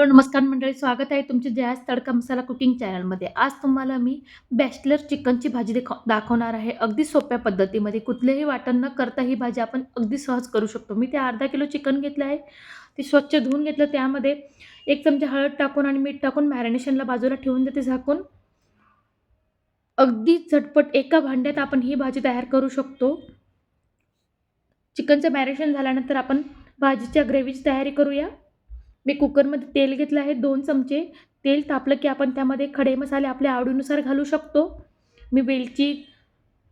Hello नमस्कार मंडळी स्वागत आहे तुमचे जयास तडका मसाला कुकिंग चॅनलमध्ये आज तुम्हाला मी बॅचलर चिकनची भाजी देखा दाखवणार आहे. अगदी सोप्या पद्धतीमध्ये. कुठलेही वाटण न करता ही भाजी आपण अगदी सहज करू शकतो. मी ते अर्धा किलो चिकन घेतलं आहे. ते स्वच्छ धुवून घेतलं. त्यामध्ये एक चमचा हळद टाकून आणि मीठ टाकून मॅरिनेशनला बाजूला ठेवून देते झाकून. अगदी झटपट एका भांड्यात आपण ही भाजी तयार करू शकतो. चिकनचं मॅरिनेशन झाल्यानंतर आपण भाजीच्या ग्रेव्हीची तयारी करूया. मी कुकरमध्ये तेल घेतलं आहे दोन चमचे. तेल तापलं की आपण त्यामध्ये खडे मसाले आपल्या आवडीनुसार घालू शकतो. मी वेलची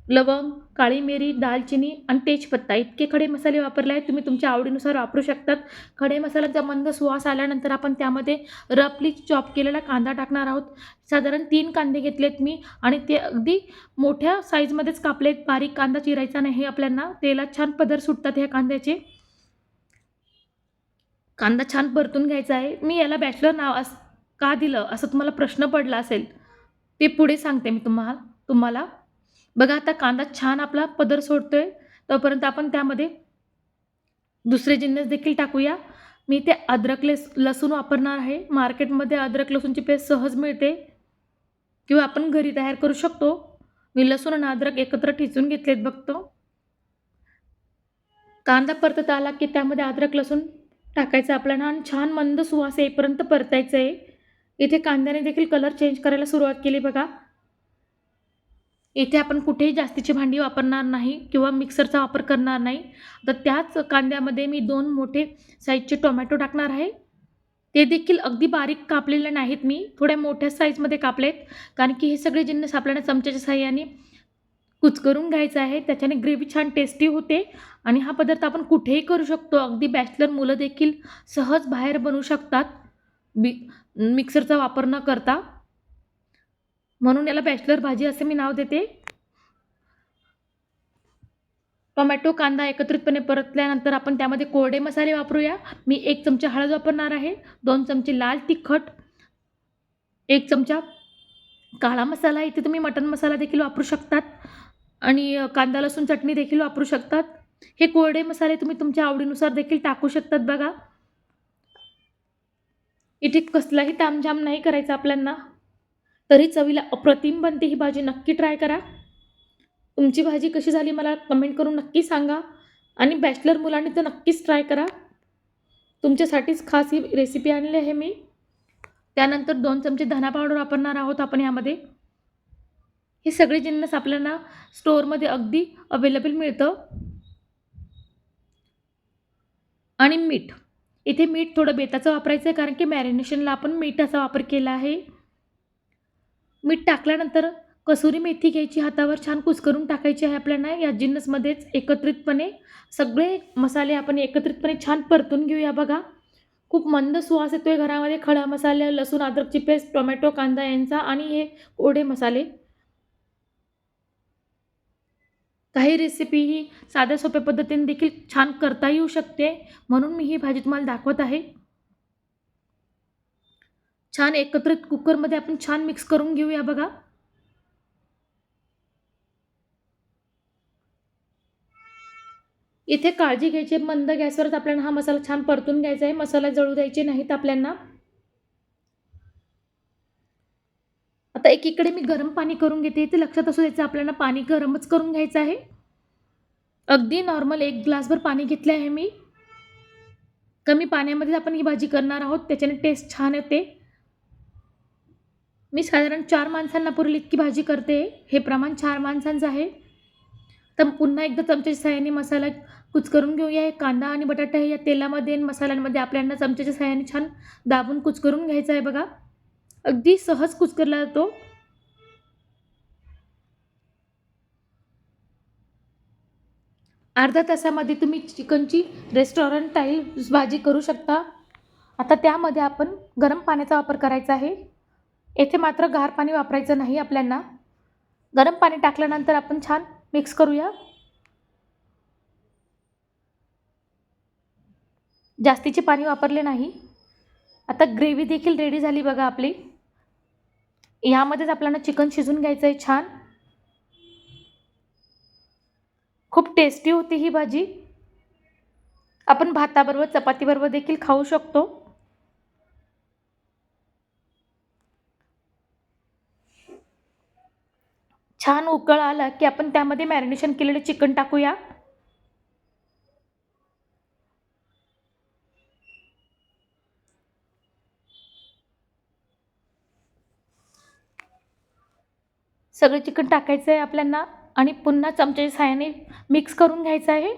लवंग काळी मिरी दालचिनी आणि तेजपत्ता इतके खडे मसाले वापरले आहेत तुम्ही तुमच्या आवडीनुसार वापरू शकतात. खडे मसाल्याचा मंद सुवास आल्यानंतर आपण त्यामध्ये रफली चॉप केलेला कांदा टाकणार आहोत. साधारण तीन कांदे घेतलेत मी आणि ते अगदी मोठ्या साईजमध्येच कापलेत. बारीक कांदा चिरायचा नाही आपल्याला तेलात छान पदर सुटतात ह्या कांद्याचे. कांदा छान परतून घ्यायचा आहे. मी याला बॅचलर नाव अस का दिलं? असं तुम्हाला प्रश्न पडला असेल. ते पुढे सांगते मी तुम्हाला तुम्हाला. बघा आता कांदा छान आपला पदर सोडतो आहे तोपर्यंत आपण त्यामध्ये दुसरे जिन्नस देखील टाकूया. मी ते अद्रक लेस लसूण वापरणार आहे. मार्केटमध्ये अद्रक लसूणची पेस्ट सहज मिळते. किंवा आपण घरी तयार करू शकतो. मी लसूण आणि अद्रक एकत्र ठिचून घेतलेत बघतो. कांदा परतत आला की त्यामध्ये अद्रक लसूण टाकायचं आपल्याला. आणि छान मंद सुवास येईपर्यंत परतायचं आहे इथे कांद्याने देखील कलर चेंज करायला सुरुवात केली बघा. इथे आपण कुठेही जास्तीची भांडी वापरणार नाही किंवा मिक्सरचा वापर करणार नाही. तर त्याच कांद्यामध्ये मी दोन मोठे साईजचे टोमॅटो टाकणार आहे. ते देखील अगदी बारीक कापलेले नाहीत मी. थोड्या मोठ्या साईजमध्ये कापलेत. कारण की हे सगळे जिन्नस आपल्याला चमच्याच्या साह्याने कुचकरून घ्यायचं आहे. त्याच्याने ग्रेव्ही छान टेस्टी होते. आणि हा पदार्थ आपण कुठेही करू शकतो. अगदी बॅचलर मुलं देखील सहज बाहेर बनवू शकतात. बी मिक्सरचा वापर न करता. म्हणून याला बॅचलर भाजी असे मी नाव देते. टोमॅटो कांदा एकत्रितपणे परतल्यानंतर आपण त्यामध्ये कोरडे मसाले वापरूया. मी एक चमचा हळद वापरणार आहे. दोन चमचे लाल तिखट. एक चमचा काळा मसाला. इथे तुम्ही मटन मसाला देखील वापरू शकतात. आणि कांदा लसूण चटणी देखील वापरू शकतात. हे कोरडे मसाले तुम्ही तुमच्या आवडीनुसार देखील टाकू शकतात बघा. इथे कसलाही तामझाम नाही करायचा आपल्यांना. तरी चवीला अप्रतिम बनते ही भाजी नक्की ट्राय करा. तुमची भाजी कशी झाली मला कमेंट करून नक्की सांगा. आणि बॅचलर मुलांनी तर नक्कीच ट्राय करा. तुमच्यासाठीच खास ही रेसिपी आणली आहे मी. त्यानंतर दोन चमचे धना पावडर वापरणार आहोत आपण यामध्ये. हे सगळे जिन्नस आपल्याला स्टोअरमध्ये अगदी अवेलेबल मिळतं. आणि मीठ. इथे मीठ थोडं बेताचं वापरायचं आहे कारण की मॅरिनेशनला आपण मिठाचा वापर केला आहे. मीठ टाकल्यानंतर कसुरी मेथी घ्यायची हातावर छान कुस्करून टाकायची आहे आपल्याला. या जिन्नसमध्येच एकत्रितपणे सगळे मसाले आपण एकत्रितपणे छान परतून घेऊया बघा. खूप मंद सुवास येतो आहे घरामध्ये. खडा मसाले लसूण अद्रकची पेस्ट टोमॅटो कांदा यांचा आणि हे कोडे मसाले. काही रेसिपी ही साध्या सोप्या पद्धतीने देखील छान करता येऊ शकते. म्हणून मी ही भाजी तुम्हाला दाखवत आहे. छान एकत्रित कुकरमध्ये आपण छान मिक्स करून घेऊया बघा. इथे काळजी घ्यायची मंद गॅसवरच आपल्याला हा मसाला छान परतून घ्यायचा आहे. मसाला जळू द्यायचे नाहीत आपल्याला आता एकीकडे मी गरम पाणी करून घेते. ते लक्षात असू द्यायचं आपल्याला पाणी गरमच करून घ्यायचं आहे. अगदी नॉर्मल एक ग्लासभर पाणी घेतले आहे मी. कमी पाण्यामध्ये आपण ही भाजी करणार आहोत. त्याच्याने टेस्ट छान येते. मी साधारण चार माणसांना पुरेल इतकी भाजी करते. हे प्रमाण चार माणसांचं आहे. तर पुन्हा एकदा चमच्याच्या सहाय्याने मसाला कुचकरून घेऊया. हे कांदा आणि बटाटा हे या तेलामध्ये आणि मसाल्यांमध्ये आपल्याला चमच्याच्या साह्याने छान दाबून कुचकरून घ्यायचं आहे बघा. अगदी सहज कुचकरला जातो. अर्ध्या तासामध्ये तुम्ही चिकनची रेस्टॉरंट टाईल भाजी करू शकता. आता त्यामध्ये आपण गरम पाण्याचा वापर करायचा आहे. येथे मात्र गार पाणी वापरायचं नाही आपल्यांना. गरम पाणी टाकल्यानंतर आपण छान मिक्स करूया. जास्तीचे पाणी वापरले नाही. आता ग्रेव्ही देखील रेडी झाली बघा आपली. यामध्येच आपल्याला चिकन शिजून घ्यायचं आहे छान. खूप टेस्टी होती ही भाजी. आपण भाताबरोबर चपातीबरोबर देखील खाऊ शकतो. छान उकळ आला की आपण त्यामध्ये मॅरिनेशन केलेलं चिकन टाकूया. सगळं चिकन टाकायचं आहे आपल्यांना आणि पुन्हा चमच्याच्या साहाय्याने मिक्स करून घ्यायचं आहे.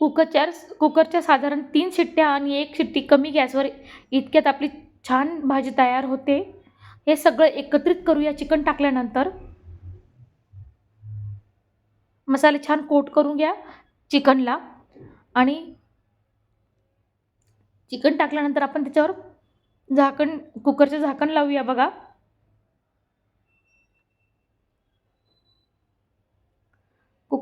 कुकरच्या कुकरच्या साधारण तीन शिट्ट्या आणि एक शिट्टी कमी गॅसवर इतक्यात आपली छान भाजी तयार होते. हे सगळं एकत्रित करूया चिकन टाकल्यानंतर. मसाले छान कोट करून घ्या चिकनला. आणि चिकन टाकल्यानंतर आपण त्याच्यावर झाकण कुकरचं झाकण लावूया बघा.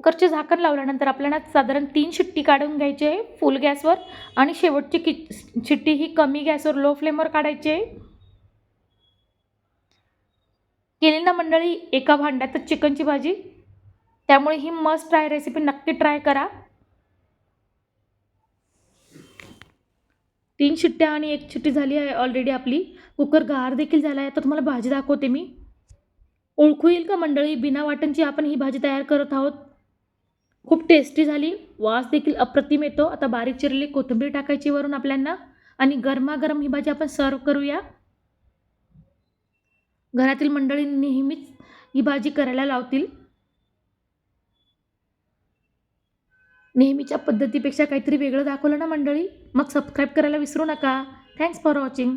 कुकरचे झाकण लावल्यानंतर आपल्याला साधारण तीन शिट्टी काढून घ्यायची आहे फुल गॅसवर. आणि शेवटची कि शिट्टी ही कमी गॅसवर लो फ्लेमवर काढायची आहे. केली ना मंडळी एका भांड्यातच चिकनची भाजी. त्यामुळे ही मस्ट ट्राय रेसिपी नक्की ट्राय करा. तीन शिट्ट्या आणि एक शिट्टी झाली आहे ऑलरेडी आपली. कुकर गार देखील झाला आहे. तर तुम्हाला भाजी दाखवते मी. ओळखू येईल का मंडळी? बिना वाटणची आपण ही भाजी तयार करत आहोत. खूप टेस्टी झाली. वास देखील अप्रतिम येतो. आता बारीक चिरलेली कोथिंबीर टाकायची वरून आपल्यांना. आणि गरमागरम ही भाजी आपण सर्व करूया. घरातील मंडळी नेहमीच ही भाजी करायला लावतील. नेहमीच्या पद्धतीपेक्षा काहीतरी वेगळं दाखवलं ना मंडळी? मग सबस्क्राईब करायला विसरू नका. Thanks for watching